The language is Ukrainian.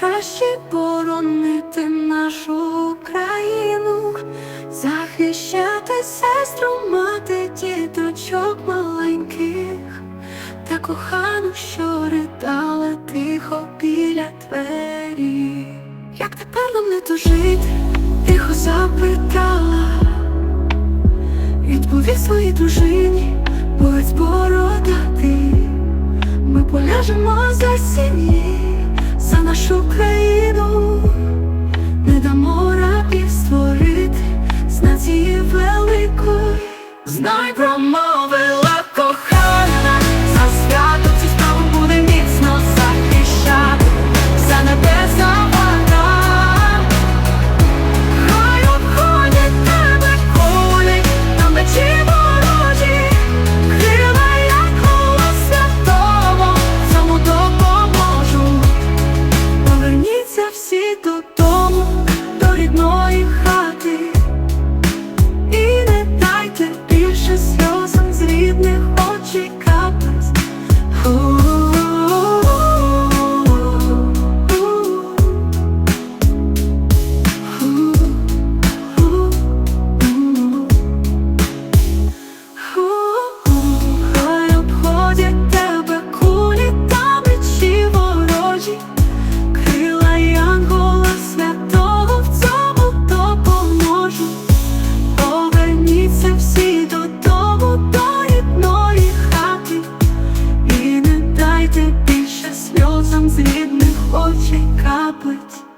краще боронити нашу Україну, захищати сестру, мати діточок маленьких, та кохану, що ридала тихо біля двері. Як тепер нам не тужити, тихо запитала, відповів своїй дружині, боєць бородатий. Ми поляжемо за сім'ї, Знай промовила З рідних очей капить.